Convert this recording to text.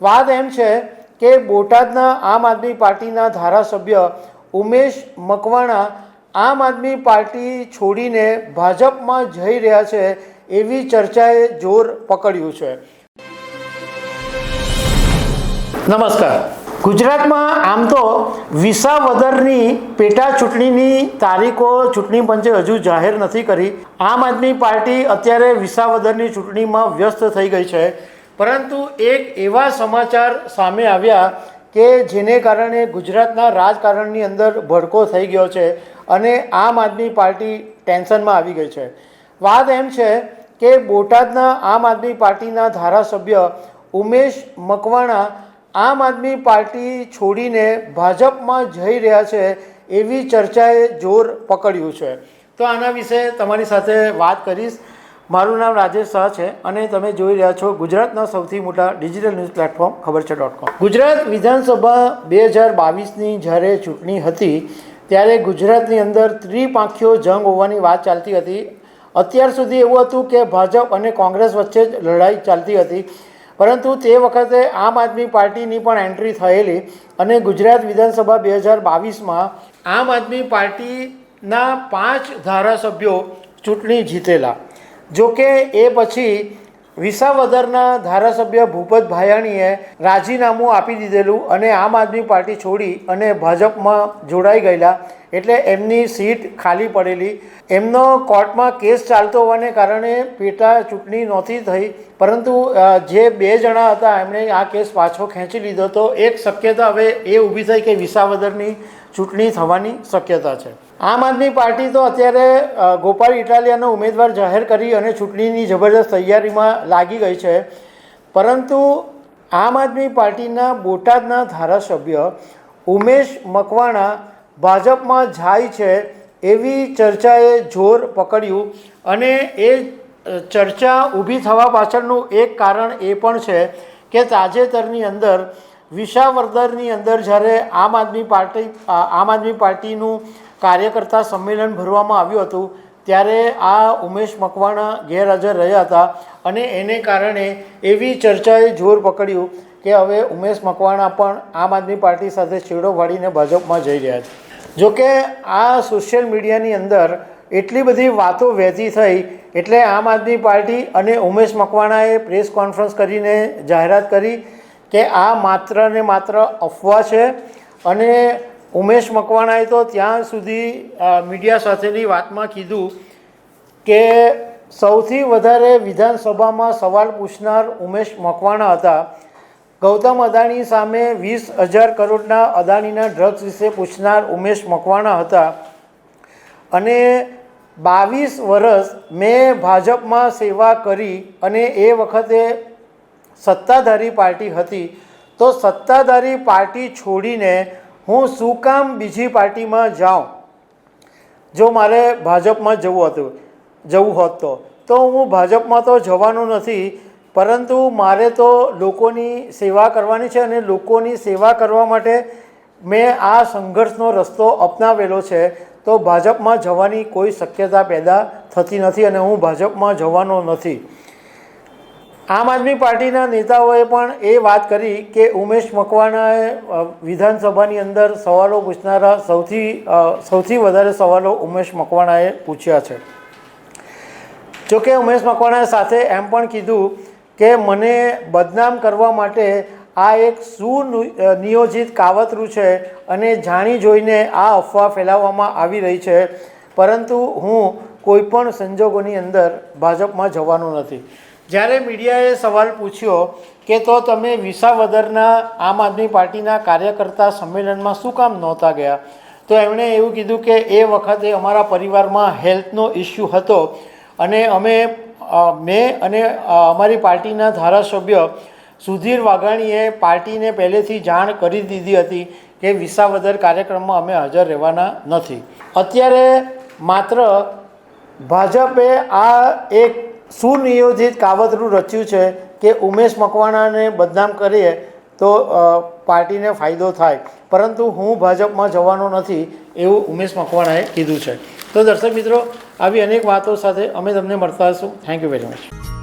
વાત એમ છે કે બોટાદના આમ આદમી પાર્ટીના ધારાસભ્ય ઉમેશ મકવાણા આમ આદમી પાર્ટી છોડીને ભાજપમાં જઈ રહ્યા છે એવી ચર્ચાએ જોર પકડ્યું છે. નમસ્કાર. ગુજરાતમાં આમ તો વિસાવદરની પેટા ચૂંટણીની તારીખો, ચૂંટણી પંચે હજુ જાહેર નથી કરી. આમ આદમી પાર્ટી અત્યારે વિસાવદરની ચૂંટણીમાં વ્યસ્ત થઈ ગઈ છે. પરંતુ એક એવા સમાચાર સામે આવ્યા કે જેને કારણે ગુજરાતના રાજકારણની અંદર ભડકો થઈ ગયો છે અને આમ આદમી પાર્ટી ટેન્શનમાં આવી ગઈ છે. વાત એમ છે કે બોટાદના આમ આદમી પાર્ટીના ધારાસભ્ય ઉમેશ મકવાણા આમ આદમી પાર્ટી છોડીને ભાજપમાં જઈ રહ્યા છે એવી ચર્ચાએ જોર પકડ્યું છે. તો આના વિશે તમારી સાથે વાત કરીશ. મારું નામ રાજેશ શાહ છે અને તમે જોઈ રહ્યા છો ગુજરાતના સૌથી મોટા ડિજિટલ ન્યૂઝ પ્લેટફોર્મ, ખબર છે ડોટ કોમ ગુજરાત વિધાનસભા બે હજાર બાવીસની જ્યારે ચૂંટણી હતી, ત્યારે ગુજરાતની અંદર ત્રિપાંખીઓ જંગ હોવાની વાત ચાલતી હતી. અત્યાર સુધી એવું હતું કે ભાજપ અને કોંગ્રેસ વચ્ચે જ લડાઈ ચાલતી હતી. પરંતુ તે વખતે આમ આદમી પાર્ટીની પણ એન્ટ્રી થયેલી અને ગુજરાત વિધાનસભા બે હજાર બાવીસમાં આમ આદમી પાર્ટીના પાંચ ધારાસભ્યો ચૂંટણી જીતેલા. જોકે એ પછી વિસાવદરના ધારાસભ્ય ભૂપત ભાયાણીએ રાજીનામું આપી દીધેલું અને આમ આદમી પાર્ટી છોડી અને ભાજપમાં જોડાઈ ગયેલા. એટલે એમની સીટ ખાલી પડેલી. એમનો કોર્ટમાં કેસ ચાલતો હોવાને કારણે પેટા ચૂંટણી નહોતી થઈ. પરંતુ જે બે જણા હતા, એમણે આ કેસ પાછો ખેંચી લીધો. તો એક શક્યતા હવે એ ઊભી થઈ કે વિસાવદરની ચૂંટણી થવાની શક્યતા છે. આમ આદમી પાર્ટી તો અત્યારે ગોપાલ ઇટાલિયાનો ઉમેદવાર જાહેર કરી અને ચૂંટણીની જબરદસ્ત તૈયારીમાં લાગી ગઈ છે. પરંતુ આમ આદમી પાર્ટીના બોટાદના ધારાસભ્ય ઉમેશ મકવાણા ભાજપમાં જાય છે એવી ચર્ચાએ જોર પકડ્યું અને એ ચર્ચા ઊભી થવા પાછળનું એક કારણ એ પણ છે કે તાજેતરની અંદર વિસાવદરની અંદર જ્યારે આમ આદમી પાર્ટી આમ આદમી પાર્ટીનું કાર્યકર્તા સંમેલન ભરવામાં આવ્યું હતું, ત્યારે આ ઉમેશ મકવાણા ગેરહાજર રહ્યા હતા અને એને કારણે એવી ચર્ચાએ જોર પકડ્યું કે હવે ઉમેશ મકવાણા પણ આમ આદમી પાર્ટી સાથે છેડો વાળીને ભાજપમાં જઈ રહ્યા છે. જોકે આ સોશિયલ મીડિયાની અંદર એટલી બધી વાતો વહેતી થઈ એટલે આમ આદમી પાર્ટી અને ઉમેશ મકવાણાએ પ્રેસ કોન્ફરન્સ કરીને જાહેરાત કરી કે આ માત્ર ને માત્ર અફવા છે અને ઉમેશ મકવાણાએ તો ત્યાં સુધી મીડિયા સાથેની વાતમાં કીધું કે સૌથી વધારે વિધાનસભામાં સવાલ પૂછનાર ઉમેશ મકવાણા હતા. ગૌતમ અદાણી સામે વીસ હજાર કરોડના અદાણીના ડ્રગ્સ વિશે પૂછનાર ઉમેશ મકવાણા હતા. અને બાવીસ વર્ષ મેં ભાજપમાં સેવા કરી અને એ વખતે સત્તાધારી પાર્ટી હતી. તો સત્તાધારી પાર્ટી છોડીને હું શું કામ બીજી પાર્ટીમાં જાઉં? જો મારે ભાજપમાં જવું હતું, જવું હોત તો. તો હું ભાજપમાં તો જવાનું નથી, પરંતુ મારે તો લોકોની સેવા કરવાની છે અને લોકોની સેવા કરવા માટે મેં આ સંઘર્ષનો રસ્તો અપનાવેલો છે. તો ભાજપમાં જવાની કોઈ શક્યતા પેદા થતી નથી અને હું ભાજપમાં જવાનો નથી. આમ આદમી પાર્ટીના નેતાઓએ પણ એ વાત કરી કે ઉમેશ મકવાણાએ વિધાનસભાની અંદર સવાલો પૂછનારા સૌથી સૌથી વધારે સવાલો ઉમેશ મકવાણાએ પૂછ્યા છે. જોકે ઉમેશ મકવાણાએ સાથે એમ પણ કીધું કે મને બદનામ કરવા માટે આ એક સુનિયોજિત કાવતરું છે અને જાણી જોઈને આ અફવા ફેલાવવામાં આવી રહી છે. પરંતુ હું કોઈપણ સંજોગોની અંદર ભાજપમાં જવાનું નથી. જ્યારે મીડિયાએ સવાલ પૂછ્યો કે તો તમે વિસાવદરના આમ આદમી પાર્ટીના કાર્યકર્તા સંમેલનમાં શું કામ નહોતા ગયા? તો એમણે એવું કીધું કે એ વખતે અમારા પરિવારમાં હેલ્થનો ઇસ્યુ હતો અને અમે મેં અને અમારી પાર્ટીના ધારાસભ્ય સુધીર વાઘાણીએ પાર્ટીને પહેલેથી જાણ કરી દીધી હતી કે વિસાવદર કાર્યક્રમમાં અમે હાજર રહેવાના નથી. અત્યારે માત્ર ભાજપે આ એક સુનિયોજિત કાવતરું રચ્યું છે કે ઉમેશ મકવાણાને બદનામ કરીએ તો પાર્ટીને ફાયદો થાય. પરંતુ હું ભાજપમાં જવાનો નથી એવું ઉમેશ મકવાણાએ કીધું છે. તો દર્શક મિત્રો, આવી અનેક વાતો સાથે અમે તમને મળતા હશું. Thank you very much